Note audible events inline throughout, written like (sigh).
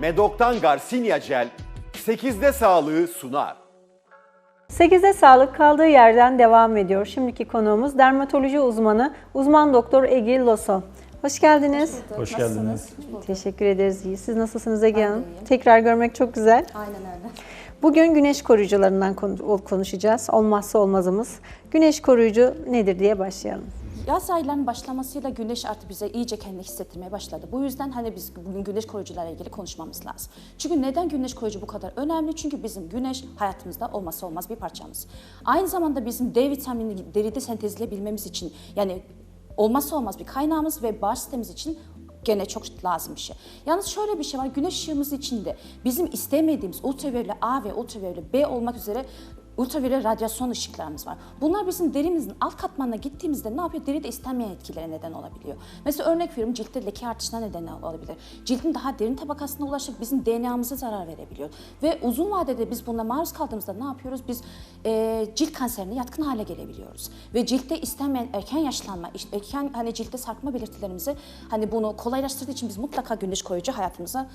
Medok'tan Garcinia Gel 8'de sağlığı sunar. 8'de sağlık kaldığı yerden devam ediyor. Şimdiki konuğumuz dermatoloji uzmanı, uzman doktor Ege Loso. Hoş geldiniz. Hoş geldiniz. Teşekkür ederiz. İyi. Siz nasılsınız Ege Hanım? Tekrar görmek çok güzel. Aynen öyle. Bugün güneş koruyucularından konu- konuşacağız. Olmazsa olmazımız. Güneş koruyucu nedir diye başlayalım. Yaz aylarının başlamasıyla güneş artık bize iyice kendini hissettirmeye başladı. Bu yüzden hani biz bugün güneş koruyucularla ilgili konuşmamız lazım. Çünkü neden güneş koruyucu bu kadar önemli? Çünkü bizim güneş hayatımızda olmazsa olmaz bir parçamız. Aynı zamanda bizim D vitamini deride sentezleyebilmemiz için yani olmazsa olmaz bir kaynağımız ve bağış sistemimiz için gene çok lazım bir şey. Yalnız şöyle bir şey var. Güneş ışığımız içinde bizim istemediğimiz ultraviyole A ve ultraviyole B olmak üzere ultraviyole radyasyon ışıklarımız var. Bunlar bizim derimizin alt katmanına gittiğimizde ne yapıyor? Deride istenmeyen etkilere neden olabiliyor. Mesela örnek veriyorum ciltte leke artışına neden olabilir. Cildin daha derin tabakasına ulaşıp bizim DNA'mıza zarar verebiliyor. Ve uzun vadede biz buna maruz kaldığımızda ne yapıyoruz? Biz e, cilt kanserine yatkın hale gelebiliyoruz. Ve ciltte istenmeyen erken yaşlanma, erken hani ciltte sarkma belirtilerimizi hani bunu kolaylaştırdığı için biz mutlaka güneş koruyucu hayatımıza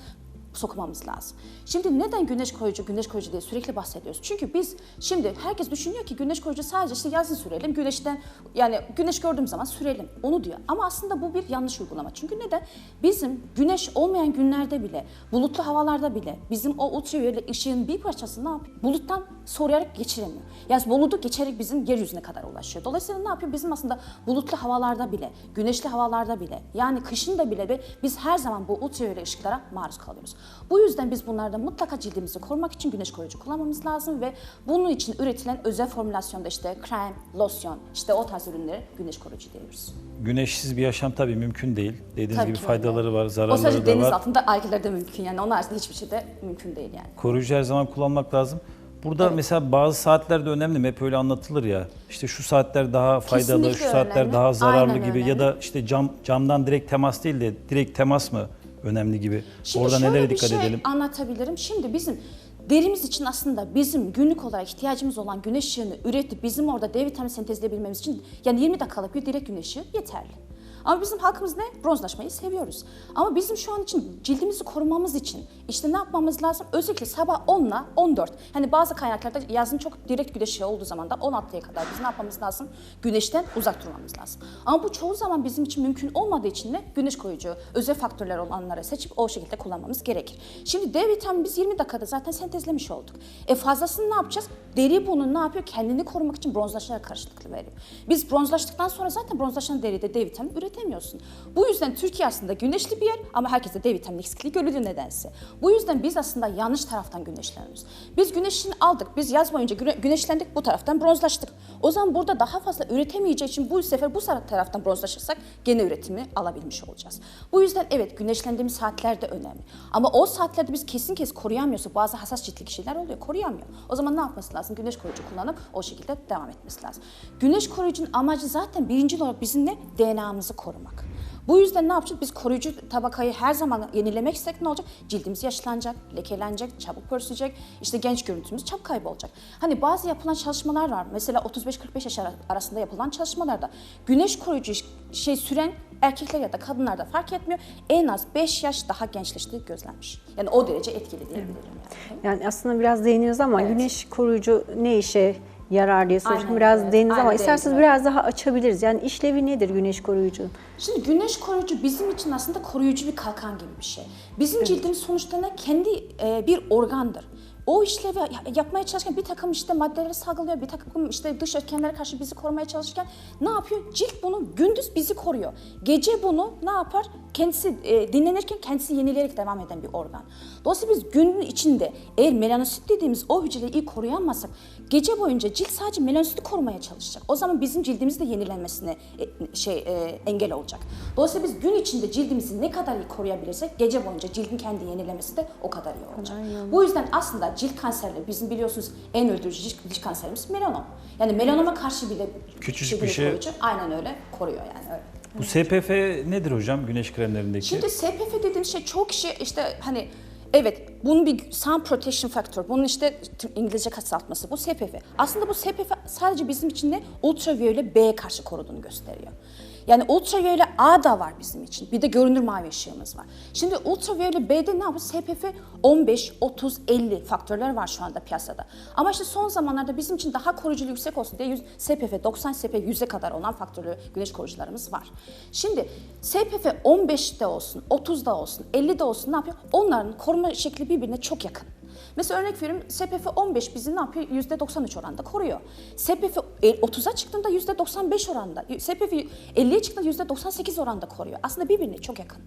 sokmamız lazım. Şimdi neden güneş koruyucu, güneş koruyucu diye sürekli bahsediyoruz? Çünkü biz şimdi herkes düşünüyor ki güneş koruyucu sadece işte yazın sürelim, güneşten yani güneş gördüğüm zaman sürelim onu diyor. Ama aslında bu bir yanlış uygulama. Çünkü neden? Bizim güneş olmayan günlerde bile, bulutlu havalarda bile bizim o ultraviyole ışığın bir parçası ne yapıyor? Buluttan soruyarak geçiremiyor. Yani bulutu geçerek bizim yeryüzüne kadar ulaşıyor. Dolayısıyla ne yapıyor? Bizim aslında bulutlu havalarda bile, güneşli havalarda bile, yani kışın da bile biz her zaman bu ultraviyole ışıklara maruz kalıyoruz. Bu yüzden biz bunlarda mutlaka cildimizi korumak için güneş koruyucu kullanmamız lazım ve bunun için üretilen özel formülasyonda işte krem, losyon, işte o tarz ürünleri güneş koruyucu diyoruz. Güneşsiz bir yaşam tabii mümkün değil. Dediğiniz Tabii gibi ki öyle. faydaları var, O zararları sadece da deniz var. altında algilerde mümkün yani onun haricinde hiçbir şey de mümkün değil yani. Koruyucu her zaman kullanmak lazım. Burada Evet. mesela bazı saatler de önemli mi? Hep öyle anlatılır ya. İşte şu saatler daha faydalı, Kesinlikle şu saatler önemli. daha zararlı Aynen gibi öyle. ya da işte cam camdan direkt temas değil de direkt temas mı önemli gibi. Şimdi Orada nelere dikkat şey edelim? anlatabilirim. Şimdi bizim derimiz için aslında bizim günlük olarak ihtiyacımız olan güneş ışığını üretip bizim orada D vitamini sentezleyebilmemiz için yani 20 dakikalık bir direkt güneş ışığı yeterli. Ama bizim halkımız ne? Bronzlaşmayı seviyoruz. Ama bizim şu an için cildimizi korumamız için işte ne yapmamız lazım? Özellikle sabah 10 ile 14. Hani bazı kaynaklarda yazın çok direkt güneş ışığı olduğu zaman da 16'ya kadar biz ne yapmamız lazım? Güneşten uzak durmamız lazım. Ama bu çoğu zaman bizim için mümkün olmadığı için de güneş koruyucu özel faktörler olanları seçip o şekilde kullanmamız gerekir. Şimdi D vitamini biz 20 dakikada zaten sentezlemiş olduk. E fazlasını ne yapacağız? Deri bunu ne yapıyor? Kendini korumak için bronzlaşmaya karşılık veriyor. Biz bronzlaştıktan sonra zaten bronzlaşan deride D vitamini üretemiyorsun. Bu yüzden Türkiye aslında güneşli bir yer ama herkeste D vitamini eksikliği görülüyor nedense. Bu yüzden biz aslında yanlış taraftan güneşleniyoruz. Biz güneşini aldık, biz yaz boyunca güne- güneşlendik, bu taraftan bronzlaştık. O zaman burada daha fazla üretemeyeceği için bu sefer bu taraftan bronzlaşırsak gene üretimi alabilmiş olacağız. Bu yüzden evet güneşlendiğimiz saatler de önemli. Ama o saatlerde biz kesin kes koruyamıyorsa bazı hassas ciltli kişiler oluyor, koruyamıyor. O zaman ne yapması lazım? Güneş koruyucu kullanıp o şekilde devam etmesi lazım. Güneş koruyucunun amacı zaten birinci olarak bizim ne? DNA'mızı korumak. Bu yüzden ne yapacağız? Biz koruyucu tabakayı her zaman yenilemek istek ne olacak? Cildimiz yaşlanacak, lekelenecek, çabuk pörsüyecek, işte genç görüntümüz çabuk kaybolacak. Hani bazı yapılan çalışmalar var. Mesela 35-45 yaş ara- arasında yapılan çalışmalarda güneş koruyucu şey süren erkekler ya da kadınlarda fark etmiyor. En az 5 yaş daha gençleştiği gözlenmiş. Yani o derece etkili diyebilirim yani. Yani aslında biraz değiniyoruz ama Evet. güneş koruyucu ne işe yarar diye. Aynen, Biraz evet. değiniz ama isterseniz biraz daha açabiliriz. Yani işlevi nedir güneş koruyucu? Şimdi güneş koruyucu bizim için aslında koruyucu bir kalkan gibi bir şey. Bizim cildimiz sonuçta ne? Kendi e, bir organdır. O işlevi ya- yapmaya çalışırken bir takım işte maddeleri salgılıyor, bir takım işte dış etkenlere karşı bizi korumaya çalışırken ne yapıyor? Cilt bunu gündüz bizi koruyor. Gece bunu ne yapar? Kendisi e, dinlenirken kendisi yenileyerek devam eden bir organ. Dolayısıyla biz günün içinde eğer melanosit dediğimiz o hücreleri iyi koruyamazsak gece boyunca cilt sadece melanositi korumaya çalışacak. O zaman bizim cildimiz de yenilenmesine e, şey e, engel olacak. Dolayısıyla biz gün içinde cildimizi ne kadar iyi koruyabilirsek gece boyunca cildin kendi yenilemesi de o kadar iyi olacak. Bu yüzden aslında cilt kanserleri bizim biliyorsunuz en öldürücü cilt, cilt kanserimiz melanom. Yani melanoma karşı bile Küçücük güneş bir şey. koruyucu aynen öyle koruyor yani öyle. Bu SPF nedir hocam güneş kremlerindeki? Şimdi SPF dediğim şey çok kişi işte hani evet bunun bir sun protection factor. Bunun işte İngilizce kısaltması bu SPF. Aslında bu SPF sadece bizim için ne ultraviyole B'ye karşı koruduğunu gösteriyor. Yani ultraviyole A da var bizim için. Bir de görünür mavi ışığımız var. Şimdi ultraviyole B'de ne yapıyoruz? SPF 15, 30, 50 faktörler var şu anda piyasada. Ama işte son zamanlarda bizim için daha koruyuculuğu yüksek olsun diye 100 SPF 90, SPF 100'e kadar olan faktörlü güneş koruyucularımız var. Şimdi SPF 15'te olsun, 30'da olsun, 50'de olsun ne yapıyor? Onların koruma şekli birbirine çok yakın. Mesela örnek veriyorum SPF 15 bizi ne yapıyor? %93 oranında koruyor. SPF 30'a çıktığında %95 oranında, SPF 50'ye çıktığında %98 oranında koruyor. Aslında birbirine çok yakın.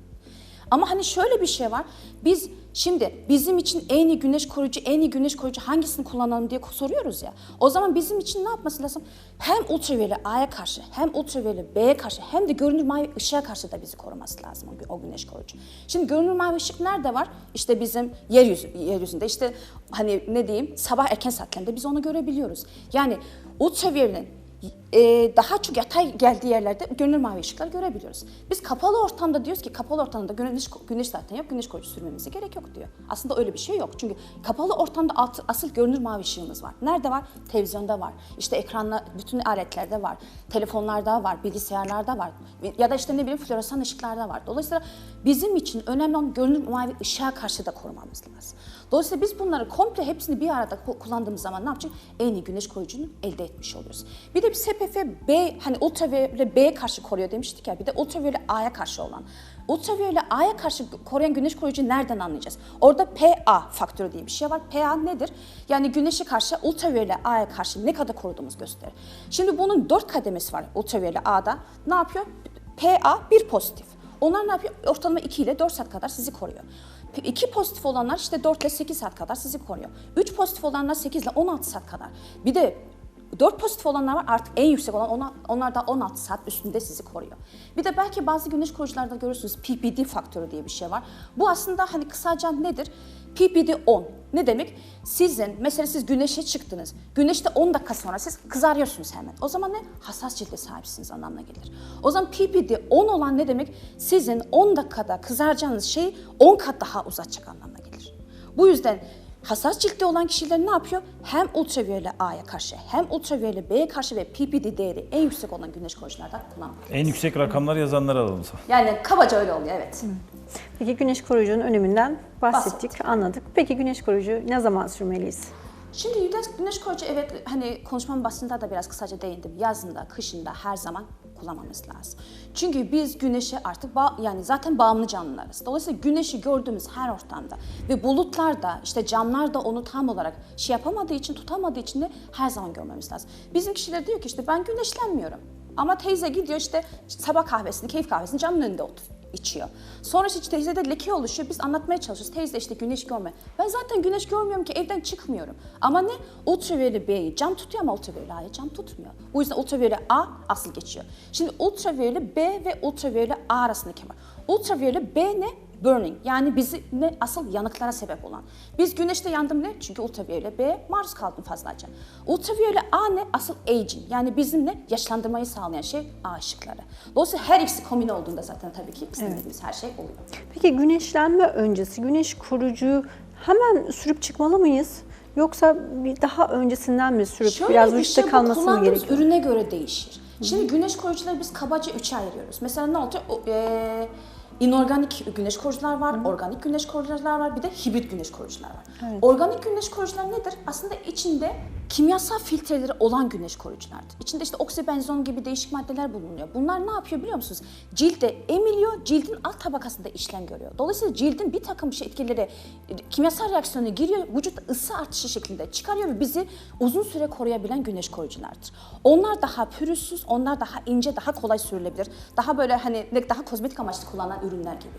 Ama hani şöyle bir şey var. Biz şimdi bizim için en iyi güneş koruyucu, en iyi güneş koruyucu hangisini kullanalım diye soruyoruz ya. O zaman bizim için ne yapması lazım? Hem ultraviyole A'ya karşı, hem ultraviyole B'ye karşı, hem de görünür mavi ışığa karşı da bizi koruması lazım o, gü- o güneş koruyucu. Şimdi görünür mavi ışık nerede var? İşte bizim yeryüzü, yeryüzünde işte hani ne diyeyim sabah erken saatlerinde biz onu görebiliyoruz. Yani ultraviyolenin e, daha çok yatay geldiği yerlerde görünür mavi ışıklar görebiliyoruz. Biz kapalı ortamda diyoruz ki kapalı ortamda güneş, güneş zaten yok, güneş koruyucu sürmemize gerek yok diyor. Aslında öyle bir şey yok. Çünkü kapalı ortamda alt, asıl görünür mavi ışığımız var. Nerede var? Televizyonda var. İşte ekranla bütün aletlerde var. Telefonlarda var, bilgisayarlarda var. Ya da işte ne bileyim floresan ışıklarda var. Dolayısıyla bizim için önemli olan görünür mavi ışığa karşı da korumamız lazım. Dolayısıyla biz bunları komple hepsini bir arada ku- kullandığımız zaman ne yapacağız? En iyi güneş koruyucunu elde etmiş oluyoruz. Bir de bir SPF B hani ultraviyole B'ye karşı koruyor demiştik ya bir de ultraviyole A'ya karşı olan. Ultraviyole A'ya karşı koruyan güneş koruyucuyu nereden anlayacağız? Orada PA faktörü diye bir şey var. PA nedir? Yani güneşe karşı ultraviyole A'ya karşı ne kadar koruduğumuz gösterir. Şimdi bunun dört kademesi var ultraviyole A'da. Ne yapıyor? PA bir pozitif. Onlar ne yapıyor? Ortalama 2 ile 4 saat kadar sizi koruyor. 2 pozitif olanlar işte 4 ile 8 saat kadar sizi koruyor. 3 pozitif olanlar 8 ile 16 saat kadar. Bir de 4 pozitif olanlar var artık en yüksek olan ona, onlar da 16 saat üstünde sizi koruyor. Bir de belki bazı güneş koruyucularda görürsünüz PPD faktörü diye bir şey var. Bu aslında hani kısaca nedir? PPD 10. Ne demek? Sizin mesela siz güneşe çıktınız. Güneşte 10 dakika sonra siz kızarıyorsunuz hemen. O zaman ne? Hassas cilde sahipsiniz anlamına gelir. O zaman PPD 10 olan ne demek? Sizin 10 dakikada kızaracağınız şeyi 10 kat daha uzatacak anlamına gelir. Bu yüzden hassas ciltte olan kişiler ne yapıyor? Hem ultraviyole A'ya karşı hem ultraviyole B'ye karşı ve PPD değeri en yüksek olan güneş koruyuculardan kullanmak. En yüksek rakamlar yazanları alalım. Yani kabaca öyle oluyor evet. Peki güneş koruyucunun öneminden bahsettik, anladık. Peki güneş koruyucu ne zaman sürmeliyiz? Şimdi güneş, güneş koruyucu evet hani konuşmamın başında da biraz kısaca değindim. Yazında, kışında her zaman kullanmamız lazım. Çünkü biz güneşe artık yani zaten bağımlı canlılarız. Dolayısıyla güneşi gördüğümüz her ortamda ve bulutlarda işte camlar da onu tam olarak şey yapamadığı için tutamadığı için de her zaman görmemiz lazım. Bizim kişiler diyor ki işte ben güneşlenmiyorum. Ama teyze gidiyor işte sabah kahvesini, keyif kahvesini camın önünde otur içiyor. Sonra işte teyzede leke oluşuyor. Biz anlatmaya çalışıyoruz. Teyze işte güneş görme. Ben zaten güneş görmüyorum ki evden çıkmıyorum. Ama ne? Ultraviyole B'yi cam tutuyor ama ultraviyole A'yı cam tutmuyor. Bu yüzden ultraviyole A asıl geçiyor. Şimdi ultraviyole B ve ultraviyole A arasındaki var. Ultraviyole B ne? Burning yani bizi ne asıl yanıklara sebep olan. Biz güneşte yandım ne? Çünkü ultraviyole B maruz kaldım fazlaca. Ultraviyole A ne? Asıl aging yani bizim ne? Yaşlandırmayı sağlayan şey A ışıkları. Dolayısıyla her ikisi kombine olduğunda zaten tabii ki istemediğimiz her şey oluyor. Peki güneşlenme öncesi güneş koruyucuyu hemen sürüp çıkmalı mıyız? Yoksa bir daha öncesinden mi sürüp Şöyle biraz bir vücutta şey, kalması mı gerekiyor? ürüne göre değişir. Şimdi güneş koruyucuları biz kabaca üçe ayırıyoruz. Mesela ne olacak? O, eee, inorganik güneş koruyucular var, organik güneş koruyucular var, bir de hibrit güneş koruyucular var. Organik güneş koruyucular nedir? Aslında içinde kimyasal filtreleri olan güneş koruyuculardır. İçinde işte oksibenzon gibi değişik maddeler bulunuyor. Bunlar ne yapıyor biliyor musunuz? Cilde emiliyor, cildin alt tabakasında işlem görüyor. Dolayısıyla cildin bir takım şey etkileri, e, kimyasal reaksiyona giriyor, vücut ısı artışı şeklinde çıkarıyor ve bizi uzun süre koruyabilen güneş koruyuculardır. Onlar daha pürüzsüz, onlar daha ince, daha kolay sürülebilir. Daha böyle hani daha kozmetik amaçlı kullanılan ürünler gibi.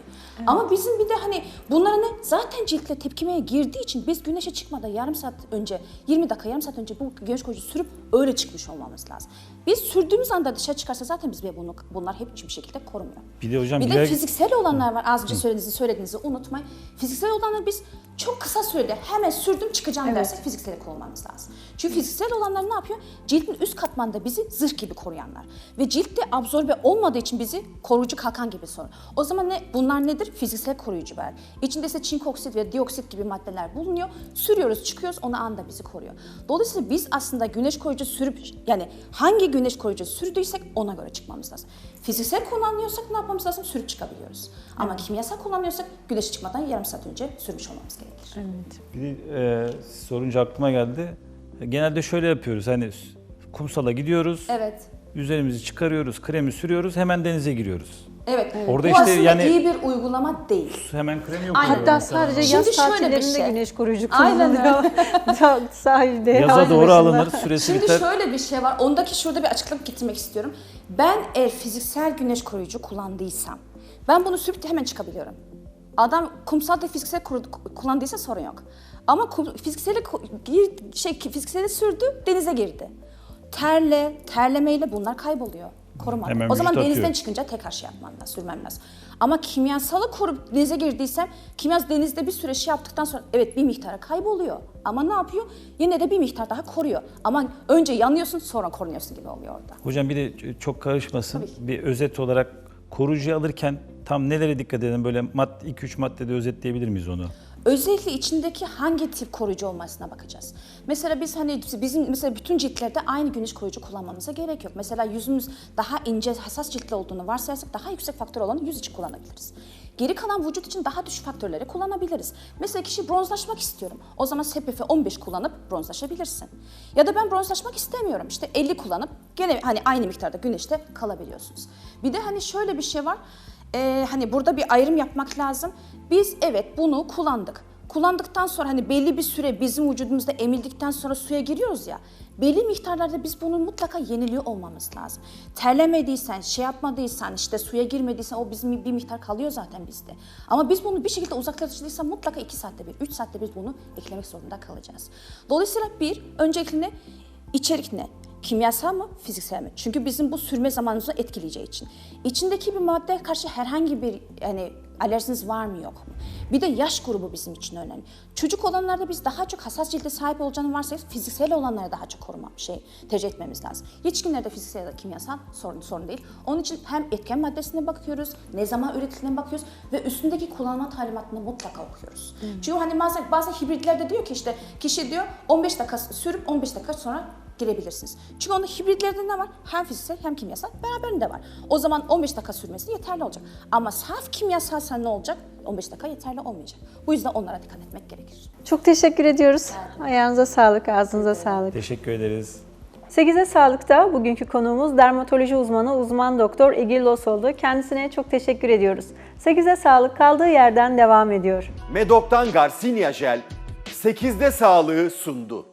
Ama bizim bir de hani bunlara ne? Zaten ciltle tepkimeye girdiği için biz güneşe çıkmadan yarım saat önce, 20 dakika, yarım saat önce bu güneş koruyucu sürüp öyle çıkmış olmamız lazım. Biz sürdüğümüz anda dışarı çıkarsa zaten biz bunu, bunlar hep hiçbir şekilde korumuyor. Bir de hocam Bir de birer- fiziksel olanlar var. Az önce söylediğinizi, söylediğinizi unutmayın. Fiziksel olanlar biz çok kısa sürede hemen sürdüm çıkacağım dersek fiziksel kullanmamız lazım. Çünkü fiziksel olanlar ne yapıyor? Ciltin üst katmanda bizi zırh gibi koruyanlar. Ve ciltte absorbe olmadığı için bizi koruyucu kalkan gibi sorun. O zaman ne? Bunlar nedir? Fiziksel koruyucu biber. İçinde ise çink oksit ve dioksit gibi maddeler bulunuyor. Sürüyoruz çıkıyoruz onu anda bizi koruyor. Dolayısıyla biz aslında güneş koruyucu sürüp yani hangi güneş koruyucu sürdüysek ona göre çıkmamız lazım. Fiziksel kullanıyorsak ne yapmamız lazım? Sürüp çıkabiliyoruz. Ama kimyasal kullanıyorsak güneşe çıkmadan yarım saat önce sürmüş olmamız gerekir. Evet. Bir de, e, sorunca aklıma geldi. Genelde şöyle yapıyoruz. Hani kumsala gidiyoruz. Evet. Üzerimizi çıkarıyoruz, kremi sürüyoruz, hemen denize giriyoruz. Evet. Orada Bu işte aslında yani- iyi bir uygulama değil. Hemen krem yok. Hatta sadece Şimdi yaz şöyle bir tatillerinde şey. güneş koruyucu Aynen kullanılıyor. Ta- (laughs) Sahilde. Yaza havuz doğru başında. alınır, süresi Şimdi biter. şöyle bir şey var. Ondaki şurada bir açıklık getirmek istiyorum. Ben eğer fiziksel güneş koruyucu kullandıysam ben bunu sürüp de hemen çıkabiliyorum. Adam kumsalda fiziksel koru- kullandıysa sorun yok. Ama kum- fizikseli ko- gir- şey fizikseli sürdü, denize girdi. Terle, terlemeyle bunlar kayboluyor. Korumadı. Hemen o zaman vücut denizden atıyor. çıkınca tekrar şey yapmam lazım, sürmem lazım. Ama kimyasalı korup denize girdiysem, kimyasal denizde bir süre şey yaptıktan sonra evet bir miktara kayboluyor. Ama ne yapıyor? Yine de bir miktar daha koruyor. Ama önce yanıyorsun sonra korunuyorsun gibi oluyor orada. Hocam bir de çok karışmasın. Tabii ki. Bir özet olarak koruyucu alırken tam nelere dikkat edelim? Böyle mad 2-3 maddede özetleyebilir miyiz onu? Özellikle içindeki hangi tip koruyucu olmasına bakacağız. Mesela biz hani bizim mesela bütün ciltlerde aynı güneş koruyucu kullanmamıza gerek yok. Mesela yüzümüz daha ince, hassas ciltli olduğunu varsayarsak daha yüksek faktör olanı yüz için kullanabiliriz. Geri kalan vücut için daha düşük faktörleri kullanabiliriz. Mesela kişi bronzlaşmak istiyorum. O zaman SPF 15 kullanıp bronzlaşabilirsin. Ya da ben bronzlaşmak istemiyorum. İşte 50 kullanıp gene hani aynı miktarda güneşte kalabiliyorsunuz. Bir de hani şöyle bir şey var. Ee, hani burada bir ayrım yapmak lazım. Biz evet bunu kullandık. Kullandıktan sonra hani belli bir süre bizim vücudumuzda emildikten sonra suya giriyoruz ya. Belli miktarlarda biz bunu mutlaka yeniliyor olmamız lazım. Terlemediysen, şey yapmadıysan, işte suya girmediysen o bizim bir miktar kalıyor zaten bizde. Ama biz bunu bir şekilde uzaklaştırdıysa mutlaka 2 saatte bir, 3 saatte biz bunu eklemek zorunda kalacağız. Dolayısıyla bir, öncelikle? İçerik ne? Kimyasal mı, fiziksel mi? Çünkü bizim bu sürme zamanımızı etkileyeceği için. İçindeki bir maddeye karşı herhangi bir yani alerjiniz var mı yok mu? Bir de yaş grubu bizim için önemli. Çocuk olanlarda biz daha çok hassas cilde sahip olacağını varsayarsak fiziksel olanlara daha çok koruma şey tercih etmemiz lazım. Yetişkinlerde fiziksel ya da kimyasal sorun sorun değil. Onun için hem etken maddesine bakıyoruz, ne zaman üretildiğine bakıyoruz ve üstündeki kullanma talimatını mutlaka okuyoruz. Çünkü hani bazen bazı hibritlerde diyor ki işte kişi diyor 15 dakika sürüp 15 dakika sonra girebilirsiniz. Çünkü onun hibritlerde ne var? Hem fiziksel hem kimyasal beraberinde var. O zaman 15 dakika sürmesi yeterli olacak. Ama saf kimyasalsa ne olacak? 15 dakika yeterli olmayacak. Bu yüzden onlara dikkat etmek gerekir. Çok teşekkür ediyoruz. Ayağınıza sağlık, ağzınıza sağlık. Teşekkür ederiz. 8'e Sağlık'ta bugünkü konuğumuz dermatoloji uzmanı uzman doktor Egil Los oldu. Kendisine çok teşekkür ediyoruz. 8'e Sağlık kaldığı yerden devam ediyor. Medok'tan Garcinia Jel 8'de sağlığı sundu.